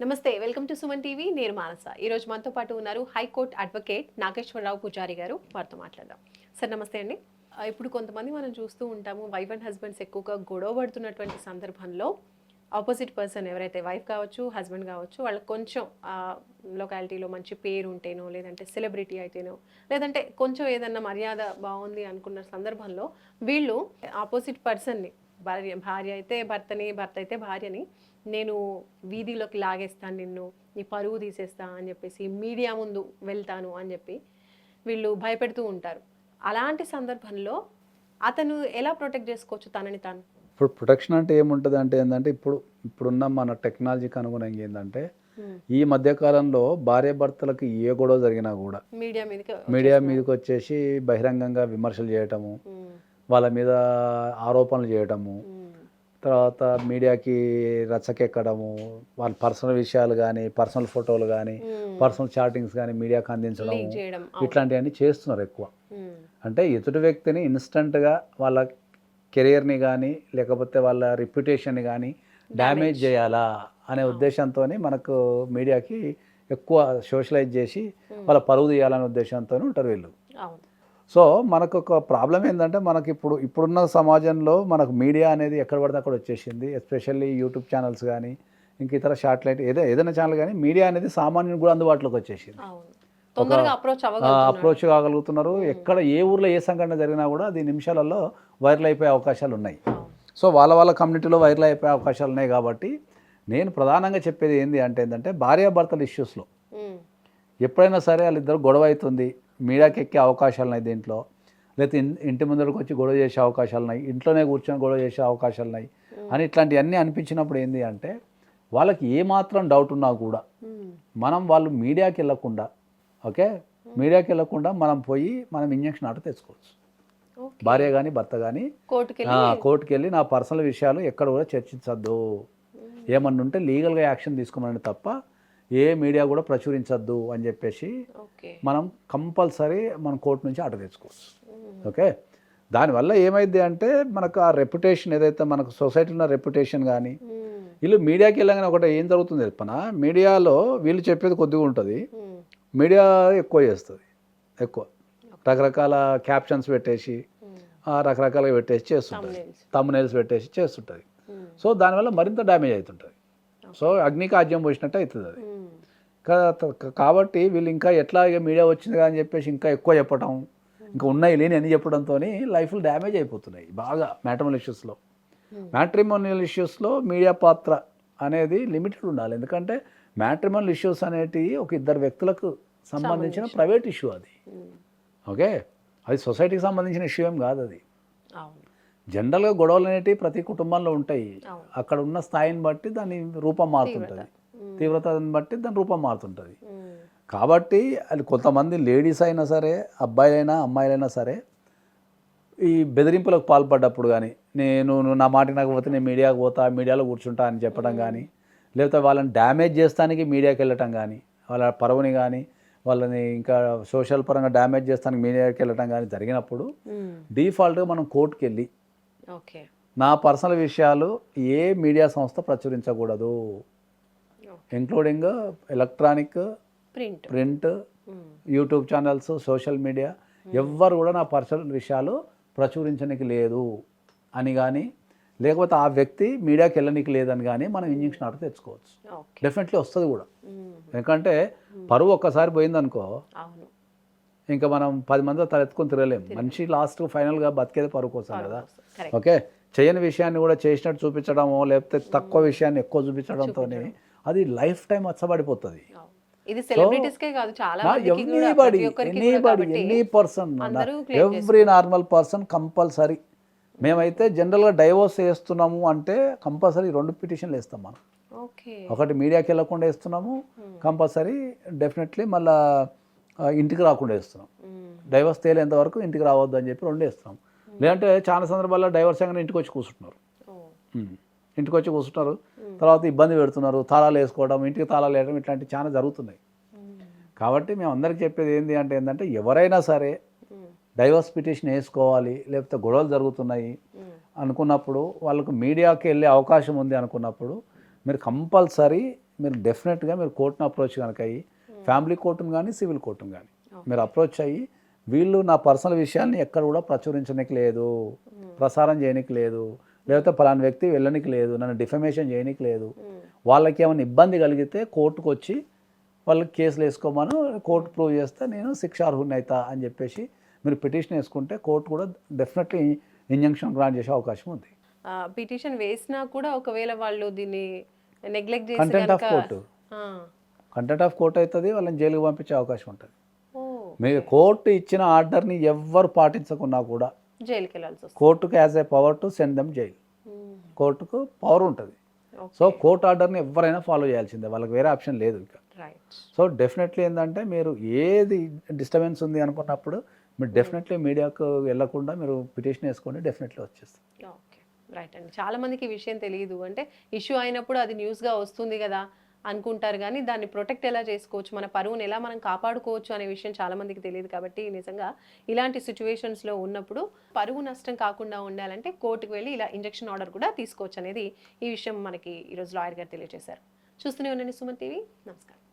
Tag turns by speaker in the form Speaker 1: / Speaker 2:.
Speaker 1: నమస్తే welcome to Suman TV. నేను మానస. ఈ రోజు మనతో పాటు ఉన్నారు హైకోర్టు అడ్వకేట్ నాగేశ్వరరావు పూజారి గారు. వారితో మాట్లాడదాం. సార్ నమస్తే అండి. ఇప్పుడు కొంతమంది మనం చూస్తూ ఉంటాము వైఫ్ అండ్ హస్బెండ్స్ ఎక్కువగా గొడవ పడుతున్నటువంటి సందర్భంలో ఆపోజిట్ పర్సన్ ఎవరైతే వైఫ్ కావచ్చు హస్బెండ్ కావచ్చు వాళ్ళకి కొంచెం లొకాలిటీలో మంచి పేరు ఉంటేనో లేదంటే సెలబ్రిటీ అయితేనో లేదంటే కొంచెం ఏదన్నా మర్యాద బాగుంది అనుకున్న సందర్భంలో వీళ్ళు ఆపోజిట్ పర్సన్ని భార్య భార్య అయితే భర్తని భర్త అయితే భార్యని నేను వీధిలోకి లాగేస్తాను నిన్ను నీ పరువు తీసేస్తా అని చెప్పేసి మీడియా ముందు వెళ్తాను అని చెప్పి వీళ్ళు భయపెడుతూ ఉంటారు. అలాంటి సందర్భంలో అతను ఎలా ప్రొటెక్ట్ చేసుకోవచ్చు తనని తాను?
Speaker 2: ఇప్పుడు ప్రొటెక్షన్ అంటే ఏముంటుంది అంటే ఏంటంటే ఇప్పుడు ఇప్పుడున్న మన టెక్నాలజీకి అనుగుణంగా ఏంటంటే ఈ మధ్యకాలంలో భార్య భర్తలకు ఏ గొడవ జరిగినా కూడా
Speaker 1: మీడియా మీదకి
Speaker 2: మీడియా మీదకి వచ్చేసి బహిరంగంగా విమర్శలు చేయటము వాళ్ళ మీద ఆరోపణలు చేయటము తర్వాత మీడియాకి రచ్చకెక్కడము వాళ్ళ పర్సనల్ విషయాలు కానీ పర్సనల్ ఫోటోలు కానీ పర్సనల్ చాటింగ్స్ కానీ మీడియాకి అందించడం ఇట్లాంటివన్నీ చేస్తున్నారు ఎక్కువ. అంటే ఎదుటి వ్యక్తిని ఇన్స్టంట్గా వాళ్ళ కెరియర్ని కానీ లేకపోతే వాళ్ళ రిప్యుటేషన్ని కానీ డ్యామేజ్ చేయాలా అనే ఉద్దేశంతో మనకు మీడియాకి ఎక్కువ సోషలైజ్ చేసి వాళ్ళ పరువు తీయాలనే ఉద్దేశంతో ఉంటారు వీళ్ళు. సో మనకు ఒక ప్రాబ్లం ఏంటంటే మనకి ఇప్పుడు ఇప్పుడున్న సమాజంలో మనకు మీడియా అనేది ఎక్కడ పడితే అక్కడ వచ్చేసింది. ఎస్పెషల్లీ యూట్యూబ్ ఛానల్స్ కానీ ఇంక ఇతర శాటిలైట్ ఏదో ఏదైనా ఛానల్ కానీ మీడియా అనేది సామాన్యునికి కూడా అందుబాటులోకి వచ్చేసింది.
Speaker 1: అప్రోచ్
Speaker 2: కాగలుగుతున్నారు. ఎక్కడ ఏ ఊర్లో ఏ సంఘటన జరిగినా కూడా అది నిమిషాలలో వైరల్ అయిపోయే అవకాశాలు ఉన్నాయి. సో వాళ్ళ వాళ్ళ కమ్యూనిటీలో వైరల్ అయిపోయే అవకాశాలు ఉన్నాయి కాబట్టి నేను ప్రధానంగా చెప్పేది ఏంది అంటే ఏంటంటే భార్యాభర్తల ఇష్యూస్లో ఎప్పుడైనా సరే వాళ్ళిద్దరు గొడవ అవుతుంది మీడియాకి ఎక్కే అవకాశాలు ఉన్నాయి దీంట్లో. లేకపోతే ఇన్- ఇంటి ముందరకు వచ్చి గొడవ చేసే అవకాశాలు ఉన్నాయి ఇంట్లోనే కూర్చొని గొడవ చేసే అవకాశాలు ఉన్నాయి అని ఇట్లాంటివన్నీ అనిపించినప్పుడు ఏంది అంటే వాళ్ళకి ఏమాత్రం డౌట్ ఉన్నా కూడా మనం వాళ్ళు మీడియాకి వెళ్ళకుండా ఓకే? మీడియాకి వెళ్ళకుండా మనం పోయి మనం ఇంజక్షన్ ఆట తెచ్చుకోవచ్చు. భార్య కానీ భర్త కానీ
Speaker 1: కోర్టుకి
Speaker 2: ఆ,
Speaker 1: వెళ్ళి
Speaker 2: కోర్టుకి వెళ్ళి నా పర్సనల్ విషయాలు ఎక్కడ కూడా చర్చించద్దు. ఏమన్నా ఉంటే లీగల్గా యాక్షన్ తీసుకోమని తప్ప ఏ మీడియా కూడా ప్రచురించద్దు అని చెప్పేసి మనం కంపల్సరీ మనం కోర్టు నుంచి ఆర్డర్ తెచ్చుకోవచ్చు ఓకే? దానివల్ల ఏమైంది అంటే మనకు ఆ రెప్యుటేషన్ ఏదైతే మనకు సొసైటీలో ఉన్న రెప్యుటేషన్ కానీ వీళ్ళు మీడియాకి వెళ్ళగానే ఒకటి ఏం జరుగుతుంది చెప్పన? మీడియాలో వీళ్ళు చెప్పేది కొద్దిగా ఉంటుంది. మీడియా ఎక్కువ చేస్తుంది. ఎక్కువ. రకరకాల క్యాప్షన్స్ పెట్టేసి రకరకాలుగా పెట్టేసి చేస్తుంటుంది. తమ్మునేల్స్ పెట్టేసి చేస్తుంటుంది. సో దానివల్ల మరింత డ్యామేజ్ అవుతుంటుంది. సో అగ్నికి ఆజ్యం పోసినట్టు అవుతుంది అది కాబట్టి వీళ్ళు ఇంకా ఎట్లా ఇక మీడియా వచ్చింది అని చెప్పేసి ఇంకా ఎక్కువ చెప్పడం ఇంకా ఉన్నాయి లేని అని చెప్పడంతో లైఫ్లు డ్యామేజ్ అయిపోతున్నాయి బాగా మ్యాట్రిమోనల్ ఇష్యూస్లో. మ్యాట్రిమోనియల్ ఇష్యూస్లో మీడియా పాత్ర అనేది లిమిటెడ్ ఉండాలి. ఎందుకంటే మ్యాట్రిమోనల్ ఇష్యూస్ అనేటివి ఒక ఇద్దరు వ్యక్తులకు సంబంధించిన ప్రైవేట్ ఇష్యూ అది. ఓకే? అది సొసైటీకి సంబంధించిన ఇష్యూ ఏం కాదు అది. జనరల్గా గొడవలు అనేటివి ప్రతి కుటుంబంలో ఉంటాయి. అక్కడ ఉన్న స్థాయిని బట్టి దాని రూపం మారుతుంటుంది. తీవ్రతను బట్టి దాని రూపం మారుతుంటుంది. కాబట్టి అది కొంతమంది లేడీస్ అయినా సరే అబ్బాయిలైనా అమ్మాయిలైనా సరే ఈ బెదిరింపులకు పాల్పడ్డప్పుడు కానీ నేను నా మాట నాకు పోతే నేను మీడియాకు పోతా మీడియాలో కూర్చుంటా అని చెప్పడం కానీ లేకపోతే వాళ్ళని డ్యామేజ్ చేస్తానికి మీడియాకి వెళ్ళటం కానీ వాళ్ళ పరువుని కానీ వాళ్ళని ఇంకా సోషల్ పరంగా డ్యామేజ్ చేస్తానికి మీడియాకి వెళ్ళటం కానీ జరిగినప్పుడు డీఫాల్ట్గా మనం కోర్టుకి వెళ్ళి
Speaker 1: ఓకే.
Speaker 2: నా పర్సనల్ విషయాలు ఏ మీడియా సంస్థ ప్రచురించకూడదు. Including electronic
Speaker 1: print.
Speaker 2: Print YouTube channels social media ఎవ్వరు కూడా నా పర్సనల్ విషయాలు ప్రచురించడానికి లేదు అని కానీ లేకపోతే ఆ వ్యక్తి మీడియాకి వెళ్ళనికి లేదని కానీ మనం ఇంజక్షన్ ఆర్డర్ తెచ్చుకోవచ్చు. డెఫినెట్లీ వస్తుంది కూడా. ఎందుకంటే పరువు ఒక్కసారి పోయిందనుకో ఇంకా మనం పది మందితో తలెత్తుకొని తిరగలేం. మనిషి లాస్ట్ ఫైనల్గా బతికేది పరువు కోసం కదా. ఓకే? చేయని విషయాన్ని కూడా చేసినట్టు చూపించడమో లేకపోతే తక్కువ విషయాన్ని ఎక్కువ చూపించడంతో అది లైఫ్ టైం వచ్చబడిపోతుంది
Speaker 1: ఇది కాదు చాలా
Speaker 2: anybody any person every normal person compulsory. మేమైతే జనరల్గా డైవోర్స్ వేస్తున్నాము అంటే కంపల్సరీ రెండు పిటిషన్లు వేస్తాం మనం. ఒకటి మీడియాకి వెళ్ళకుండా వేస్తున్నాము కంపల్సరీ డెఫినెట్లీ మళ్ళా ఇంటికి రాకుండా వేస్తున్నాం.
Speaker 1: ఉమ్,
Speaker 2: డైవర్స్ తేలేంత వరకు ఇంటికి రావద్దు అని చెప్పి రెండు వేస్తున్నాం. లేదంటే చాలా సందర్భాల్లో డైవర్స్ అయినా ఇంటికి వచ్చి కూర్చుంటున్నారు. ఉమ్. ఇంటికి వచ్చి కూర్చుంటారు. తర్వాత ఇబ్బంది పెడుతున్నారు. తాళాలు వేసుకోవడం ఇంటికి తాళాలు వేయడం ఇట్లాంటివి చాలా జరుగుతున్నాయి. కాబట్టి మేము అందరికీ చెప్పేది ఏంటి అంటే ఏంటంటే ఎవరైనా సరే డైవర్స్ పిటిషన్ వేసుకోవాలి లేకపోతే గొడవలు జరుగుతున్నాయి అనుకున్నప్పుడు వాళ్ళకు మీడియాకి వెళ్ళే అవకాశం ఉంది అనుకున్నప్పుడు మీరు కంపల్సరీ మీరు డెఫినెట్గా మీరు కోర్టును అప్రోచ్ కనుక అయ్యి ఫ్యామిలీ కోర్టును కానీ సివిల్ కోర్టును కానీ మీరు అప్రోచ్ అయ్యి వీళ్ళు నా పర్సనల్ విషయాన్ని ఎక్కడ కూడా ప్రచురించడానికి లేదు ప్రసారం చేయడానికి లేదు లేకపోతే పలానా వ్యక్తి వెళ్ళనికి లేదు నన్ను డిఫమేషన్ చేయడానికి లేదు. వాళ్ళకి ఏమైనా ఇబ్బంది కలిగితే కోర్టుకు వచ్చి వాళ్ళకి కేసులు వేసుకోమను కోర్టు ప్రూవ్ చేస్తే నేను శిక్షార్హుని అవుతా అని చెప్పేసి మీరు పిటిషన్ వేసుకుంటే కోర్టు కూడా డెఫినెట్లీ ఇంజంక్షన్ గ్రాంట్ చేసే అవకాశం ఉంది.
Speaker 1: పిటిషన్ వేసినా కూడా ఒకవేళ వాళ్ళు దీన్ని నెగ్లెక్ట్ చేసి
Speaker 2: contempt of court contempt of court అవుతుంది వాళ్ళని జైలుకి పంపించే అవకాశం ఉంటుంది. మీరు కోర్టు ఇచ్చిన ఆర్డర్ని ఎవ్వరు పాటించకున్నా కూడా
Speaker 1: జైలుకి వెళ్ళాల్సి వస్తుంది
Speaker 2: కోర్టుకు as a power to send them jail. కోర్టుకు పవర్ ఉంటుంది. సో కోర్టు ఆర్డర్ని ఎవరైనా ఫాలో చేయాల్సిందే. వాళ్ళకి వేరే ఆప్షన్ లేదు ఇంకా. సో డెఫినెట్లీ ఏంటంటే మీరు ఏది డిస్టర్బెన్స్ ఉంది అనుకున్నప్పుడు మీరు డెఫినెట్లీ మీడియాకు వెళ్ళకుండా మీరు పిటిషన్ వేసుకోండి డెఫినెట్లీ వచ్చేస్తుంది
Speaker 1: ఓకే. రైట్ అండి. చాలా మందికి ఈ విషయం తెలియదు అంటే ఇష్యూ అయినప్పుడు అది న్యూస్గా వస్తుంది కదా. అనుకుంటారు. కానీ దాన్ని ప్రొటెక్ట్ ఎలా చేసుకోవచ్చు? మన పరువుని ఎలా మనం కాపాడుకోవచ్చు? అనే విషయం చాలామందికి తెలియదు కాబట్టి నిజంగా ఇలాంటి సిచ్యువేషన్స్లో ఉన్నప్పుడు పరువు నష్టం కాకుండా ఉండాలంటే కోర్టుకు వెళ్ళి ఇలా ఇంజక్షన్ ఆర్డర్ కూడా తీసుకోవచ్చు అనేది ఈ విషయం మనకి ఈరోజు లాయర్ గారు తెలియజేశారు. చూస్తూనే ఉండండి సుమన్ టీవీ. నమస్కారం.